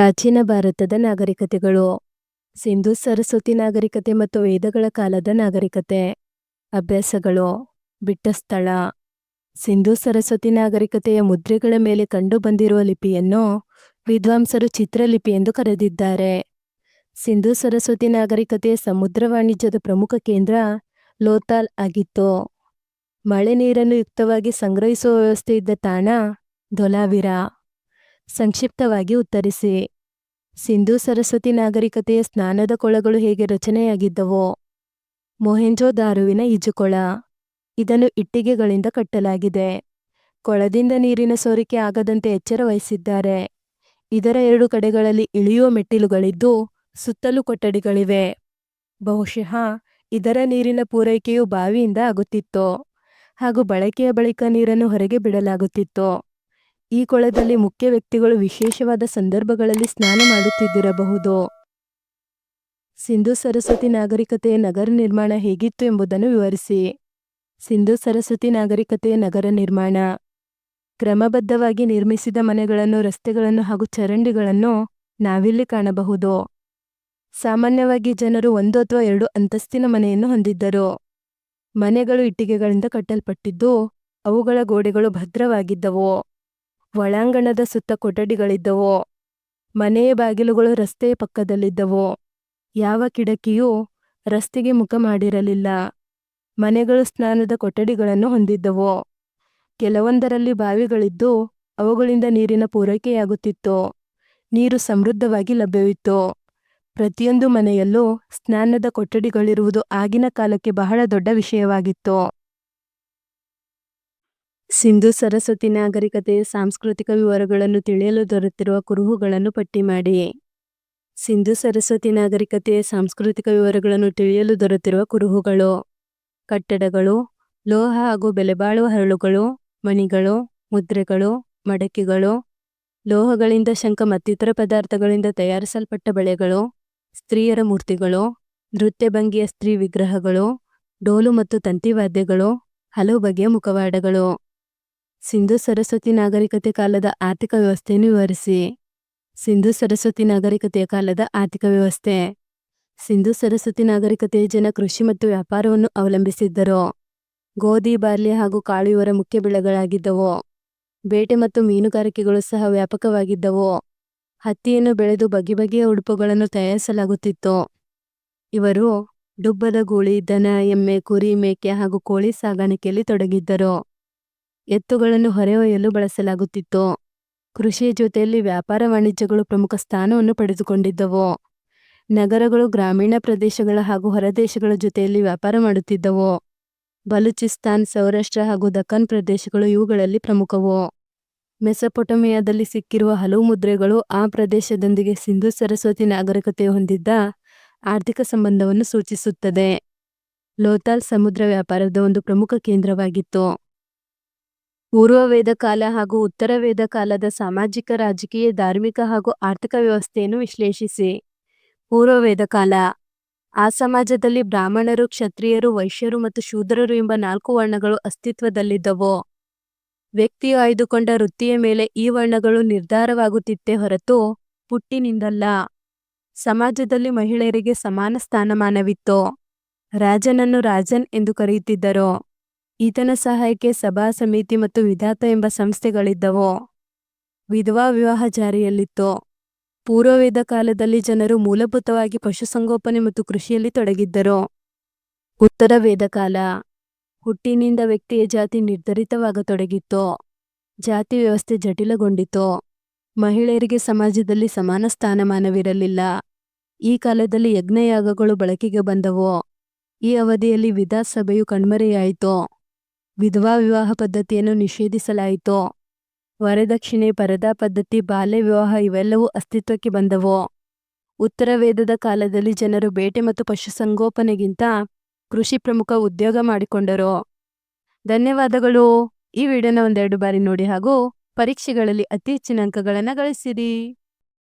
ಪ್ರಾಚೀನ ಭಾರತದ ನಾಗರಿಕತೆಗಳು. ಸಿಂಧೂ ಸರಸ್ವತಿ ನಾಗರಿಕತೆ ಮತ್ತು ವೇದಗಳ ಕಾಲದ ನಾಗರಿಕತೆ. ಅಭ್ಯಾಸಗಳು. ಬಿಟ್ಟ ಸ್ಥಳ. ಸಿಂಧೂ ಸರಸ್ವತಿ ನಾಗರಿಕತೆಯ ಮುದ್ರೆಗಳ ಮೇಲೆ ಕಂಡುಬಂದಿರುವ ಲಿಪಿಯನ್ನು ವಿದ್ವಾಂಸರು ಚಿತ್ರಲಿಪಿ ಎಂದು ಕರೆದಿದ್ದಾರೆ. ಸಿಂಧೂ ಸರಸ್ವತಿ ನಾಗರಿಕತೆಯ ಸಮುದ್ರ ವಾಣಿಜ್ಯದ ಪ್ರಮುಖ ಕೇಂದ್ರ ಲೋತಾಲ್ ಆಗಿತ್ತು. ಮಳೆ ನೀರನ್ನು ಯುಕ್ತವಾಗಿ ಸಂಗ್ರಹಿಸುವ ವ್ಯವಸ್ಥೆ ಇದ್ದ ತಾಣ ಧೊಲಾವಿರಾ ಸಂಕ್ಷಿಪ್ತವಾಗಿ ಉತ್ತರಿಸಿ. ಸಿಂಧೂ ಸರಸ್ವತಿ ನಾಗರಿಕತೆಯ ಸ್ನಾನದ ಕೊಳಗಳು ಹೇಗೆ ರಚನೆಯಾಗಿದ್ದವೋ. ಮೊಹೆಂಜೋ ದಾರುವಿನ ಈಜುಕೊಳ. ಇದನ್ನು ಇಟ್ಟಿಗೆಗಳಿಂದ ಕಟ್ಟಲಾಗಿದೆ. ಕೊಳದಿಂದ ನೀರಿನ ಸೋರಿಕೆ ಆಗದಂತೆ ಎಚ್ಚರ ವಹಿಸಿದ್ದಾರೆ. ಇದರ ಎರಡು ಕಡೆಗಳಲ್ಲಿ ಇಳಿಯುವ ಮೆಟ್ಟಿಲುಗಳಿದ್ದು ಸುತ್ತಲೂ ಕೊಠಡಿಗಳಿವೆ. ಬಹುಶಃ ಇದರ ನೀರಿನ ಪೂರೈಕೆಯು ಬಾವಿಯಿಂದ ಆಗುತ್ತಿತ್ತು ಹಾಗೂ ಬಳಕೆಯ ಬಳಿಕ ನೀರನ್ನು ಹೊರಗೆ ಬಿಡಲಾಗುತ್ತಿತ್ತು. ಈ ಕೊಳದಲ್ಲಿ ಮುಖ್ಯ ವ್ಯಕ್ತಿಗಳು ವಿಶೇಷವಾದ ಸಂದರ್ಭಗಳಲ್ಲಿ ಸ್ನಾನ ಮಾಡುತ್ತಿದ್ದಿರಬಹುದು. ಸಿಂಧೂ ಸರಸ್ವತಿ ನಾಗರಿಕತೆಯ ನಗರ ನಿರ್ಮಾಣ ಹೇಗಿತ್ತು ಎಂಬುದನ್ನು ವಿವರಿಸಿ. ಸಿಂಧೂ ಸರಸ್ವತಿ ನಾಗರಿಕತೆಯ ನಗರ ನಿರ್ಮಾಣ. ಕ್ರಮಬದ್ಧವಾಗಿ ನಿರ್ಮಿಸಿದ ಮನೆಗಳನ್ನು, ರಸ್ತೆಗಳನ್ನು ಹಾಗೂ ಚರಂಡಿಗಳನ್ನು ನಾವಿಲ್ಲಿ ಕಾಣಬಹುದು. ಸಾಮಾನ್ಯವಾಗಿ ಜನರು ಒಂದು ಅಥವಾ ಎರಡು ಅಂತಸ್ತಿನ ಮನೆಯನ್ನು ಹೊಂದಿದ್ದರು. ಮನೆಗಳು ಇಟ್ಟಿಗೆಗಳಿಂದ ಕಟ್ಟಲ್ಪಟ್ಟಿದ್ದು, ಅವುಗಳ ಗೋಡೆಗಳು ಭದ್ರವಾಗಿದ್ದವು. ಒಳಾಂಗಣದ ಸುತ್ತ ಕೊಠಡಿಗಳಿದ್ದವು. ಮನೆಯ ಬಾಗಿಲುಗಳು ರಸ್ತೆಯ ಪಕ್ಕದಲ್ಲಿದ್ದವು. ಯಾವ ಕಿಡಕಿಯೂ ರಸ್ತೆಗೆ ಮುಖ ಮಾಡಿರಲಿಲ್ಲ. ಮನೆಗಳು ಸ್ನಾನದ ಕೊಠಡಿಗಳನ್ನು ಹೊಂದಿದ್ದವು. ಕೆಲವೊಂದರಲ್ಲಿ ಬಾವಿಗಳಿದ್ದು ಅವುಗಳಿಂದ ನೀರಿನ ಪೂರೈಕೆಯಾಗುತ್ತಿತ್ತು. ನೀರು ಸಮೃದ್ಧವಾಗಿ ಲಭ್ಯವಿತ್ತು. ಪ್ರತಿಯೊಂದು ಮನೆಯಲ್ಲೂ ಸ್ನಾನದ ಕೊಠಡಿಗಳಿರುವುದು ಆಗಿನ ಕಾಲಕ್ಕೆ ಬಹಳ ದೊಡ್ಡ ವಿಷಯವಾಗಿತ್ತು. ಸಿಂಧೂ ಸರಸ್ವತಿ ನಾಗರಿಕತೆಯ ಸಾಂಸ್ಕೃತಿಕ ವಿವರಗಳನ್ನು ತಿಳಿಯಲು ದೊರೆತಿರುವ ಕುರುಹುಗಳನ್ನು ಪಟ್ಟಿ ಮಾಡಿ ಸಿಂಧೂ ಸರಸ್ವತಿ ನಾಗರಿಕತೆಯ ಸಾಂಸ್ಕೃತಿಕ ವಿವರಗಳನ್ನು ತಿಳಿಯಲು ದೊರೆತಿರುವ ಕುರುಹುಗಳು, ಕಟ್ಟಡಗಳು, ಲೋಹ ಹಾಗೂ ಬೆಲೆಬಾಳುವ ಹರಳುಗಳು, ಮಣಿಗಳು, ಮುದ್ರೆಗಳು, ಮಡಕೆಗಳು, ಲೋಹಗಳಿಂದ ಶಂಖ ಮತ್ತಿತರ ಪದಾರ್ಥಗಳಿಂದ ತಯಾರಿಸಲ್ಪಟ್ಟ ಬಳೆಗಳು, ಸ್ತ್ರೀಯರ ಮೂರ್ತಿಗಳು, ನೃತ್ಯ ಭಂಗಿಯ ಸ್ತ್ರೀ ವಿಗ್ರಹಗಳು, ಡೋಲು ಮತ್ತು ತಂತಿವಾದ್ಯಗಳು ಹಲವು ಬಗೆಯ ಮುಖವಾಡಗಳು. ಸಿಂಧೂ ಸರಸ್ವತಿ ನಾಗರಿಕತೆ ಕಾಲದ ಆರ್ಥಿಕ ವ್ಯವಸ್ಥೆಯನ್ನು ವಿವರಿಸಿ ಸಿಂಧು ಸರಸ್ವತಿ ನಾಗರಿಕತೆಯ ಕಾಲದ ಆರ್ಥಿಕ ವ್ಯವಸ್ಥೆ. ಸಿಂಧು ಸರಸ್ವತಿ ನಾಗರಿಕತೆಯ ಜನ ಕೃಷಿ ಮತ್ತು ವ್ಯಾಪಾರವನ್ನು ಅವಲಂಬಿಸಿದ್ದರು. ಗೋಧಿ, ಬಾರ್ಲಿ ಹಾಗೂ ಕಾಳು ಇವರ ಮುಖ್ಯ ಬೆಳೆಗಳಾಗಿದ್ದವು. ಬೇಟೆ ಮತ್ತು ಮೀನುಗಾರಿಕೆಗಳು ಸಹ ವ್ಯಾಪಕವಾಗಿದ್ದವು. ಹತ್ತಿಯನ್ನು ಬೆಳೆದು ಬಗೆ ಬಗೆಯ ಉಡುಪುಗಳನ್ನು ತಯಾರಿಸಲಾಗುತ್ತಿತ್ತು. ಇವರು ಡುಬ್ಬದ ಗೂಳಿ, ದನ, ಎಮ್ಮೆ, ಕುರಿ, ಮೇಕೆ ಹಾಗೂ ಕೋಳಿ ಸಾಗಾಣಿಕೆಯಲ್ಲಿ ತೊಡಗಿದ್ದರು. ಎತ್ತುಗಳನ್ನು ಹೊರೆಯೊಯ್ಯಲು ಬಳಸಲಾಗುತ್ತಿತ್ತು? ಕೃಷಿಯ ಜೊತೆಯಲ್ಲಿ ವ್ಯಾಪಾರ ವಾಣಿಜ್ಯಗಳು ಪ್ರಮುಖ ಸ್ಥಾನವನ್ನು ಪಡೆದುಕೊಂಡಿದ್ದವು? ನಗರಗಳು, ಗ್ರಾಮೀಣ ಪ್ರದೇಶಗಳ ಹಾಗೂ ಹೊರದೇಶಗಳ ಜೊತೆಯಲ್ಲಿ ವ್ಯಾಪಾರ ಮಾಡುತ್ತಿದ್ದವು? ಬಲೂಚಿಸ್ತಾನ್, ಸೌರಾಷ್ಟ್ರ ಹಾಗೂ ದಖನ್ ಪ್ರದೇಶಗಳು ಇವುಗಳಲ್ಲಿ ಪ್ರಮುಖವು? ಮೆಸಪೊಟಮಿಯಾದಲ್ಲಿ ಸಿಕ್ಕಿರುವ ಹಲವು ಮುದ್ರೆಗಳು ಆ ಪ್ರದೇಶದೊಂದಿಗೆ ಸಿಂಧೂ ಸರಸ್ವತಿ ನಾಗರಿಕತೆ ಹೊಂದಿದ್ದ ಆರ್ಥಿಕ ಸಂಬಂಧವನ್ನು ಸೂಚಿಸುತ್ತದೆ. ಲೋತಾಲ್ ಸಮುದ್ರ ವ್ಯಾಪಾರದ ಒಂದು ಪ್ರಮುಖ ಕೇಂದ್ರವಾಗಿತ್ತು. ಪೂರ್ವ ವೇದ ಕಾಲ ಹಾಗೂ ಉತ್ತರ ವೇದ ಕಾಲದ ಸಾಮಾಜಿಕ, ರಾಜಕೀಯ, ಧಾರ್ಮಿಕ ಹಾಗೂ ಆರ್ಥಿಕ ವ್ಯವಸ್ಥೆಯನ್ನು ವಿಶ್ಲೇಷಿಸಿ. ಪೂರ್ವ ವೇದ ಕಾಲ. ಆ ಸಮಾಜದಲ್ಲಿ ಬ್ರಾಹ್ಮಣರು, ಕ್ಷತ್ರಿಯರು, ವೈಶ್ಯರು ಮತ್ತು ಶೂದ್ರರು ಎಂಬ ನಾಲ್ಕು ವರ್ಣಗಳು ಅಸ್ತಿತ್ವದಲ್ಲಿದ್ದವು. ವ್ಯಕ್ತಿಯು ಆಯ್ದುಕೊಂಡ ವೃತ್ತಿಯ ಮೇಲೆ ಈ ವರ್ಣಗಳು ನಿರ್ಧಾರವಾಗುತ್ತಿತ್ತೇ ಹೊರತು ಪುಟ್ಟಿನಿಂದಲ್ಲ ಸಮಾಜದಲ್ಲಿ ಮಹಿಳೆಯರಿಗೆ ಸಮಾನ ಸ್ಥಾನಮಾನವಿತ್ತು. ರಾಜನನ್ನು ರಾಜನ್ ಎಂದು ಕರೆಯುತ್ತಿದ್ದರು. ಈತನ ಸಹಾಯಕ್ಕೆ ಸಭಾ ಸಮಿತಿ ಮತ್ತು ವಿಧಾತ ಎಂಬ ಸಂಸ್ಥೆಗಳಿದ್ದವು. ವಿಧವಾ ವಿವಾಹ ಜಾರಿಯಲ್ಲಿತ್ತು. ಪೂರ್ವವೇದ ಕಾಲದಲ್ಲಿ ಜನರು ಮೂಲಭೂತವಾಗಿ ಪಶುಸಂಗೋಪನೆ ಮತ್ತು ಕೃಷಿಯಲ್ಲಿ ತೊಡಗಿದ್ದರು. ಉತ್ತರ ವೇದಕಾಲ ಹುಟ್ಟಿನಿಂದ ವ್ಯಕ್ತಿಯ ಜಾತಿ ನಿರ್ಧರಿತವಾಗತೊಡಗಿತ್ತು. ಜಾತಿ ವ್ಯವಸ್ಥೆ ಜಟಿಲಗೊಂಡಿತು ಮಹಿಳೆಯರಿಗೆ ಸಮಾಜದಲ್ಲಿ ಸಮಾನ ಸ್ಥಾನಮಾನವಿರಲಿಲ್ಲ. ಈ ಕಾಲದಲ್ಲಿ ಯಜ್ಞಯಾಗಗಳು ಬಳಕೆಗೆ ಬಂದವು. ಈ ಅವಧಿಯಲ್ಲಿ ವಿಧಾಸಭೆಯು ಕಣ್ಮರೆಯಾಯಿತು. ವಿಧವಾ ವಿವಾಹ ಪದ್ಧತಿಯನ್ನು ನಿಷೇಧಿಸಲಾಯಿತು. ವರದಕ್ಷಿಣೆ, ಪರದಾ ಪದ್ಧತಿ, ಬಾಲ್ಯ ವಿವಾಹ ಇವೆಲ್ಲವೂ ಅಸ್ತಿತ್ವಕ್ಕೆ ಬಂದವು. ಉತ್ತರ ವೇದದ ಕಾಲದಲ್ಲಿ ಜನರು ಬೇಟೆ ಮತ್ತು ಪಶುಸಂಗೋಪನೆಗಿಂತ ಕೃಷಿ ಪ್ರಮುಖ ಉದ್ಯೋಗ ಮಾಡಿಕೊಂಡರು. ಧನ್ಯವಾದಗಳು. ಈ ವಿಡಿಯೋನ ಒಂದೆರಡು ಬಾರಿ ನೋಡಿ ಹಾಗೂ ಪರೀಕ್ಷೆಗಳಲ್ಲಿ ಅತಿ ಹೆಚ್ಚಿನ ಅಂಕಗಳನ್ನು ಗಳಿಸಿರಿ.